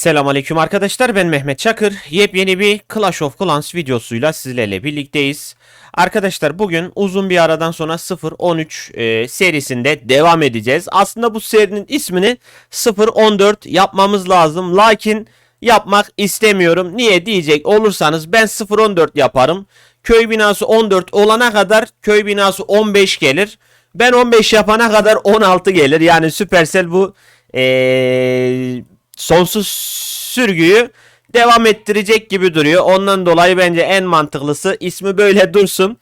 Selamünaleyküm arkadaşlar ben Mehmet Çakır. Yepyeni bir Clash of Clans videosuyla sizlerle birlikteyiz. Arkadaşlar bugün uzun bir aradan sonra 0-13 e, serisinde devam edeceğiz. Aslında bu serinin ismini 0-14 yapmamız lazım. Lakin yapmak istemiyorum. Niye diyecek olursanız ben 0-14 yaparım. Köy binası 14 olana kadar köy binası 15 gelir. Ben 15 yapana kadar 16 gelir. Yani Supercell bu eee sonsuz sürgüyü devam ettirecek gibi duruyor. Ondan dolayı bence en mantıklısı ismi böyle dursun.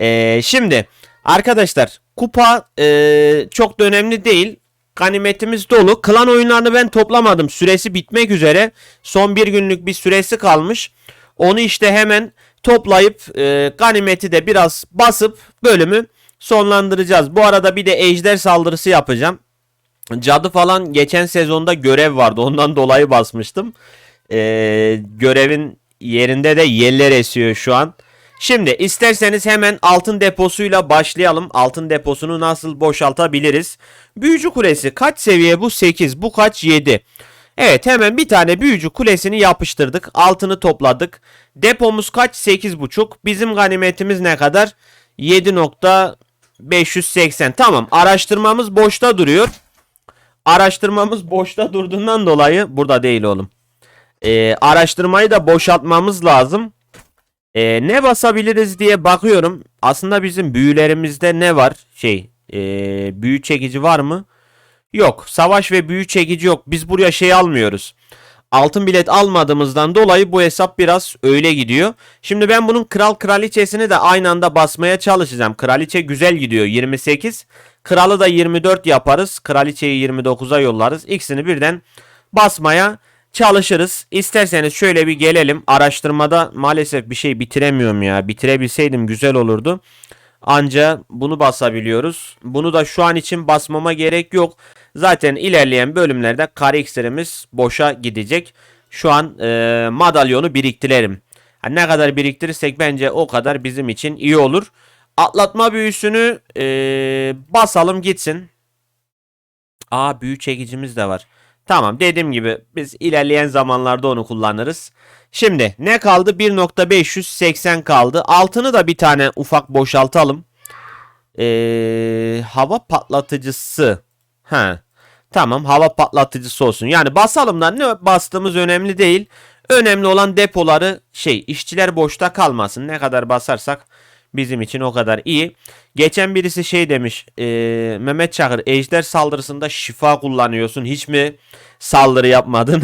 Ee, şimdi arkadaşlar kupa e, çok da önemli değil. Ganimetimiz dolu. Klan oyunlarını ben toplamadım. Süresi bitmek üzere. Son bir günlük bir süresi kalmış. Onu işte hemen toplayıp e, ganimeti de biraz basıp bölümü sonlandıracağız. Bu arada bir de ejder saldırısı yapacağım. Cadı falan geçen sezonda görev vardı. Ondan dolayı basmıştım. Ee, görevin yerinde de yeller esiyor şu an. Şimdi isterseniz hemen altın deposuyla başlayalım. Altın deposunu nasıl boşaltabiliriz? Büyücü kulesi kaç seviye bu? 8. Bu kaç? 7. Evet hemen bir tane büyücü kulesini yapıştırdık. Altını topladık. Depomuz kaç? 8.5. Bizim ganimetimiz ne kadar? 7.580. Tamam araştırmamız boşta duruyor araştırmamız boşta durduğundan dolayı burada değil oğlum. Ee, araştırmayı da boşaltmamız lazım. Ee, ne basabiliriz diye bakıyorum. Aslında bizim büyülerimizde ne var? Şey, ee, büyü çekici var mı? Yok. Savaş ve büyü çekici yok. Biz buraya şey almıyoruz. Altın bilet almadığımızdan dolayı bu hesap biraz öyle gidiyor. Şimdi ben bunun kral kraliçesini de aynı anda basmaya çalışacağım. Kraliçe güzel gidiyor 28. Kralı da 24 yaparız. Kraliçeyi 29'a yollarız. İkisini birden basmaya çalışırız. İsterseniz şöyle bir gelelim. Araştırmada maalesef bir şey bitiremiyorum ya. Bitirebilseydim güzel olurdu. Anca bunu basabiliyoruz. Bunu da şu an için basmama gerek yok. Zaten ilerleyen bölümlerde kare iksirimiz boşa gidecek. Şu an e, madalyonu biriktirelim. Ha, ne kadar biriktirirsek bence o kadar bizim için iyi olur. Atlatma büyüsünü e, basalım gitsin. Aa büyü çekicimiz de var. Tamam dediğim gibi biz ilerleyen zamanlarda onu kullanırız. Şimdi ne kaldı? 1.580 kaldı. Altını da bir tane ufak boşaltalım. Ee, hava patlatıcısı. Ha. Tamam hava patlatıcısı olsun. Yani basalım da ne bastığımız önemli değil. Önemli olan depoları şey işçiler boşta kalmasın. Ne kadar basarsak bizim için o kadar iyi. Geçen birisi şey demiş. E, Mehmet Çakır ejder saldırısında şifa kullanıyorsun. Hiç mi saldırı yapmadın?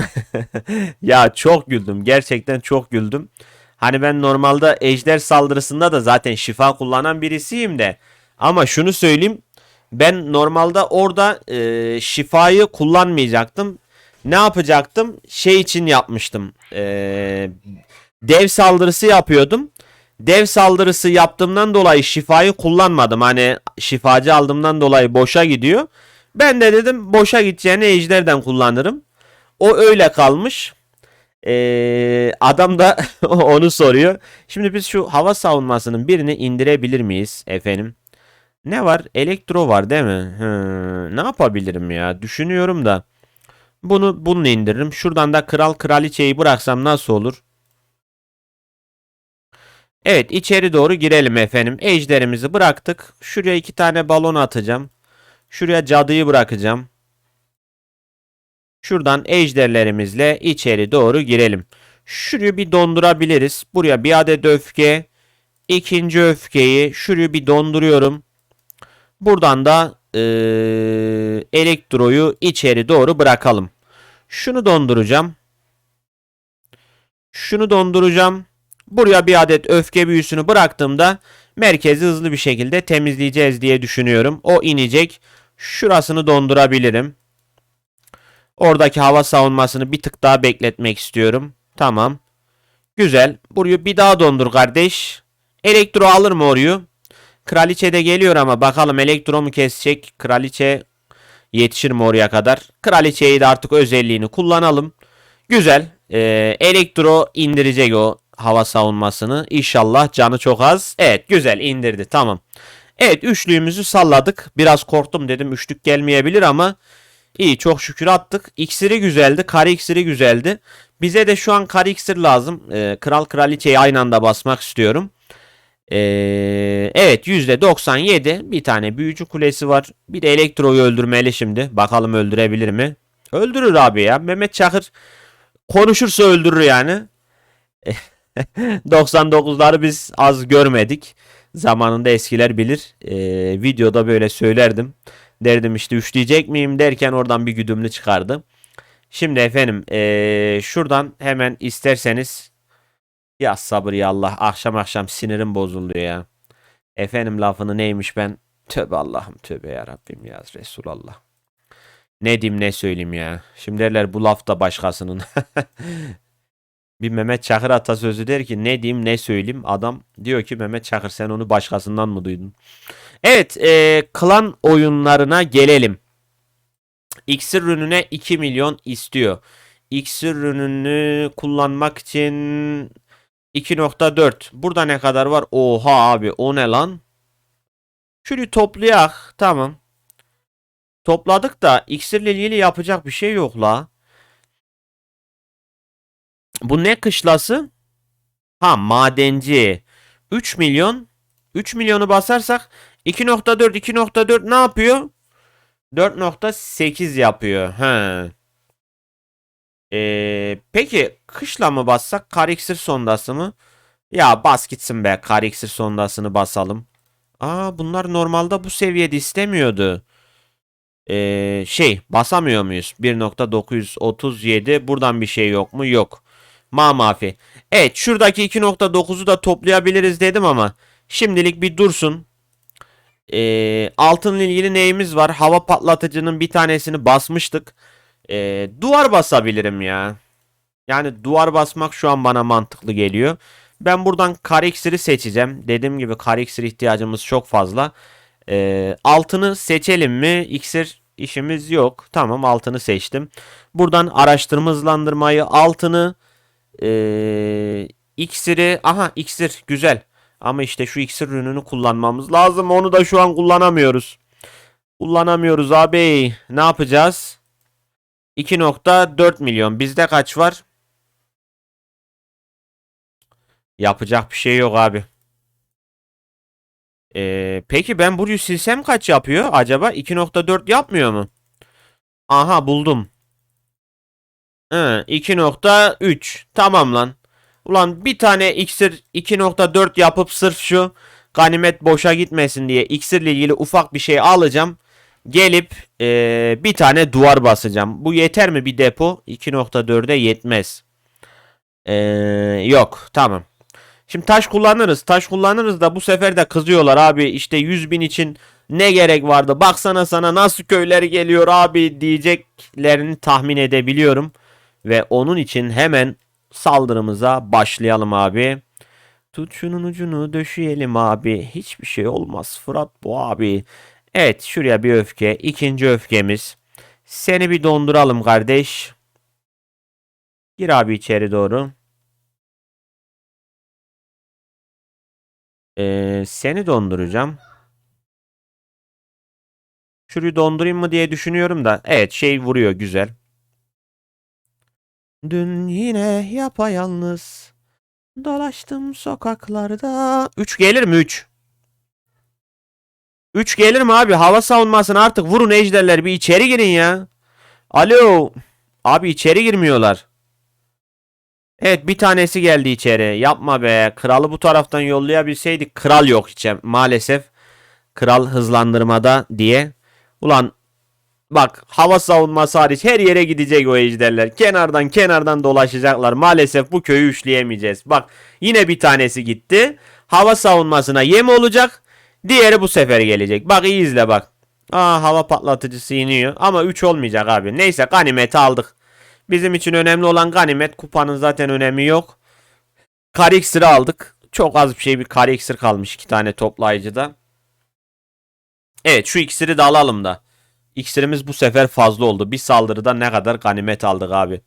ya çok güldüm. Gerçekten çok güldüm. Hani ben normalde ejder saldırısında da zaten şifa kullanan birisiyim de. Ama şunu söyleyeyim. Ben normalde orada e, şifayı kullanmayacaktım. Ne yapacaktım? Şey için yapmıştım. E, dev saldırısı yapıyordum. Dev saldırısı yaptığımdan dolayı şifayı kullanmadım. Hani şifacı aldığımdan dolayı boşa gidiyor. Ben de dedim boşa gideceğini ejderden kullanırım. O öyle kalmış. Ee, adam da onu soruyor. Şimdi biz şu hava savunmasının birini indirebilir miyiz efendim? Ne var? Elektro var değil mi? Hı, ne yapabilirim ya? Düşünüyorum da. Bunu bununla indiririm. Şuradan da kral kraliçeyi bıraksam nasıl olur? Evet içeri doğru girelim efendim. Ejderimizi bıraktık. Şuraya iki tane balon atacağım. Şuraya cadıyı bırakacağım. Şuradan ejderlerimizle içeri doğru girelim. Şurayı bir dondurabiliriz. Buraya bir adet öfke. ikinci öfkeyi şurayı bir donduruyorum. Buradan da e, elektroyu içeri doğru bırakalım. Şunu donduracağım. Şunu donduracağım. Buraya bir adet öfke büyüsünü bıraktığımda merkezi hızlı bir şekilde temizleyeceğiz diye düşünüyorum. O inecek. Şurasını dondurabilirim. Oradaki hava savunmasını bir tık daha bekletmek istiyorum. Tamam. Güzel. Burayı bir daha dondur kardeş. Elektro alır mı orayı? Kraliçe de geliyor ama bakalım elektro mu kesecek? Kraliçe yetişir mi oraya kadar? Kraliçeyi de artık özelliğini kullanalım. Güzel. Ee, elektro indirecek o hava savunmasını. İnşallah canı çok az. Evet güzel indirdi tamam. Evet üçlüğümüzü salladık. Biraz korktum dedim üçlük gelmeyebilir ama İyi çok şükür attık. İksiri güzeldi. Kare iksiri güzeldi. Bize de şu an kare iksir lazım. Ee, Kral kraliçeyi aynı anda basmak istiyorum. Ee, evet %97 bir tane büyücü kulesi var. Bir de elektroyu öldürmeli şimdi. Bakalım öldürebilir mi? Öldürür abi ya. Mehmet Çakır konuşursa öldürür yani. 99'ları biz az görmedik. Zamanında eskiler bilir. Ee, videoda böyle söylerdim. Derdim işte üçleyecek miyim derken oradan bir güdümlü çıkardı. Şimdi efendim ee, şuradan hemen isterseniz ya sabır ya Allah akşam akşam sinirim bozuldu ya. Efendim lafını neymiş ben tövbe Allah'ım tövbe ya Rabbim ya Resulallah. Ne diyeyim ne söyleyeyim ya. Şimdi derler bu laf da başkasının. Bir Mehmet Çakır atasözü der ki ne diyeyim ne söyleyeyim. Adam diyor ki Mehmet Çakır sen onu başkasından mı duydun? Evet e, klan oyunlarına gelelim. İksir ürününe 2 milyon istiyor. İksir ürününü kullanmak için 2.4. Burada ne kadar var? Oha abi o ne lan? Şunu toplayak. Tamam. Topladık da iksirle ilgili yapacak bir şey yok la. Bu ne kışlası? Ha madenci. 3 milyon. 3 milyonu basarsak 2.4 2.4 ne yapıyor? 4.8 yapıyor. He. Ee, peki kışla mı bassak kar iksir sondası mı? Ya bas gitsin be kar iksir sondasını basalım. Aa bunlar normalde bu seviyede istemiyordu. Ee, şey basamıyor muyuz? 1.937 buradan bir şey yok mu? Yok. Ma mafi. Evet şuradaki 2.9'u da toplayabiliriz dedim ama şimdilik bir dursun. Ee, altınla ilgili neyimiz var? Hava patlatıcının bir tanesini basmıştık. Ee, duvar basabilirim ya. Yani duvar basmak şu an bana mantıklı geliyor. Ben buradan kar iksiri seçeceğim. Dediğim gibi kar iksir ihtiyacımız çok fazla. Ee, altını seçelim mi? İksir işimiz yok. Tamam altını seçtim. Buradan araştırma hızlandırmayı altını ee, iksiri aha iksir güzel. Ama işte şu iksir ürününü kullanmamız lazım. Onu da şu an kullanamıyoruz. Kullanamıyoruz abi. Ne yapacağız? 2.4 milyon. Bizde kaç var? Yapacak bir şey yok abi. Ee, peki ben burayı silsem kaç yapıyor acaba? 2.4 yapmıyor mu? Aha buldum. Hı, 2.3. Tamam lan. Ulan bir tane iksir 2.4 yapıp sırf şu ganimet boşa gitmesin diye iksirle ilgili ufak bir şey alacağım. Gelip eee, bir tane duvar basacağım. Bu yeter mi bir depo? 2.4'e yetmez. Eee, yok tamam. Şimdi taş kullanırız. Taş kullanırız da bu sefer de kızıyorlar abi. İşte 100 bin için ne gerek vardı? Baksana sana nasıl köyler geliyor abi diyeceklerini tahmin edebiliyorum. Ve onun için hemen saldırımıza başlayalım abi. Tut şunun ucunu döşeyelim abi. Hiçbir şey olmaz Fırat bu abi. Evet şuraya bir öfke. İkinci öfkemiz. Seni bir donduralım kardeş. Gir abi içeri doğru. Ee, seni donduracağım. Şurayı dondurayım mı diye düşünüyorum da. Evet şey vuruyor güzel. Dün yine yapayalnız dolaştım sokaklarda. 3 gelir mi 3? 3 gelir mi abi? Hava savunmasını artık vurun ejderler bir içeri girin ya. Alo. Abi içeri girmiyorlar. Evet bir tanesi geldi içeri. Yapma be. Kralı bu taraftan yollayabilseydik. Kral yok içe maalesef. Kral hızlandırmada diye. Ulan Bak hava savunması hariç her yere gidecek o ejderler. Kenardan kenardan dolaşacaklar. Maalesef bu köyü üçleyemeyeceğiz. Bak yine bir tanesi gitti. Hava savunmasına yem olacak. Diğeri bu sefer gelecek. Bak iyi izle bak. Aa hava patlatıcısı iniyor. Ama 3 olmayacak abi. Neyse ganimeti aldık. Bizim için önemli olan ganimet. Kupanın zaten önemi yok. Kar iksiri aldık. Çok az bir şey bir kar iksir kalmış iki tane toplayıcıda. Evet şu iksiri de alalım da. İksirimiz bu sefer fazla oldu. Bir saldırıda ne kadar ganimet aldık abi.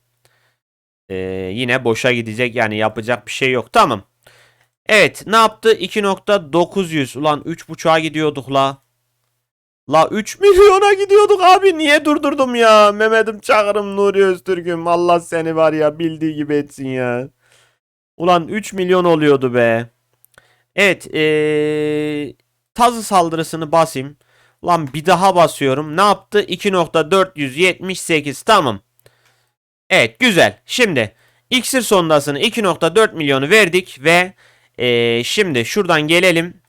Ee, yine boşa gidecek yani yapacak bir şey yok. Tamam. Evet ne yaptı? 2.900. Ulan 3.5'a gidiyorduk la. La 3 milyona gidiyorduk abi niye durdurdum ya? Mehmet'im Çakır'ım Nuri Öztürk'üm Allah seni var ya bildiği gibi etsin ya. Ulan 3 milyon oluyordu be. Evet ee, tazı saldırısını basayım. Lan bir daha basıyorum. Ne yaptı? 2.478 tamam. Evet güzel. Şimdi iksir sondasını 2.4 milyonu verdik ve ee, şimdi şuradan gelelim.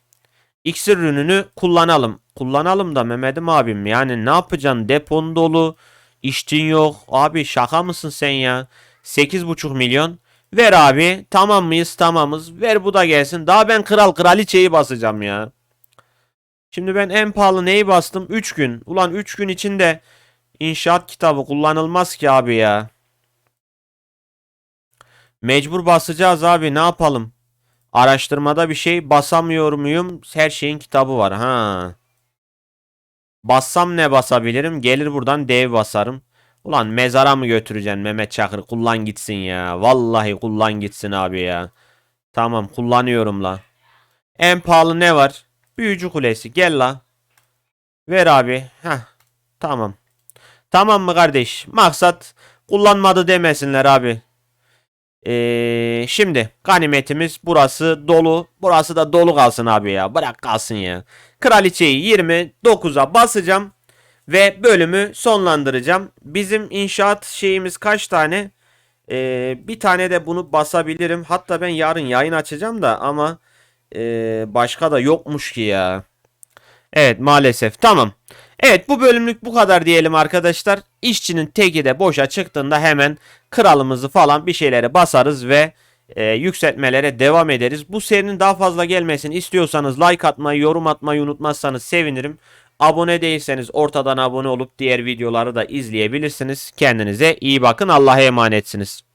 İksir ürününü kullanalım. Kullanalım da Mehmet'im abim yani ne yapacaksın? Depon dolu. işçin yok. Abi şaka mısın sen ya? 8.5 milyon. Ver abi. Tamam mıyız? Tamamız. Ver bu da gelsin. Daha ben kral kraliçeyi basacağım ya. Şimdi ben en pahalı neyi bastım? 3 gün. Ulan 3 gün içinde inşaat kitabı kullanılmaz ki abi ya. Mecbur basacağız abi ne yapalım? Araştırmada bir şey basamıyor muyum? Her şeyin kitabı var. Ha. Bassam ne basabilirim? Gelir buradan dev basarım. Ulan mezara mı götüreceksin Mehmet Çakır? Kullan gitsin ya. Vallahi kullan gitsin abi ya. Tamam kullanıyorum la. En pahalı ne var? Büyücü kulesi. Gel la. Ver abi. Heh. Tamam. Tamam mı kardeş? Maksat kullanmadı demesinler abi. Şimdi ganimetimiz burası dolu. Burası da dolu kalsın abi ya. Bırak kalsın ya. Kraliçeyi 29'a basacağım. Ve bölümü sonlandıracağım. Bizim inşaat şeyimiz kaç tane? Ee, bir tane de bunu basabilirim. Hatta ben yarın yayın açacağım da ama ee, başka da yokmuş ki ya. Evet maalesef tamam. Evet bu bölümlük bu kadar diyelim arkadaşlar. İşçinin teki de boşa çıktığında hemen kralımızı falan bir şeylere basarız ve e, yükseltmelere devam ederiz. Bu serinin daha fazla gelmesini istiyorsanız like atmayı, yorum atmayı unutmazsanız sevinirim. Abone değilseniz ortadan abone olup diğer videoları da izleyebilirsiniz. Kendinize iyi bakın. Allah'a emanetsiniz.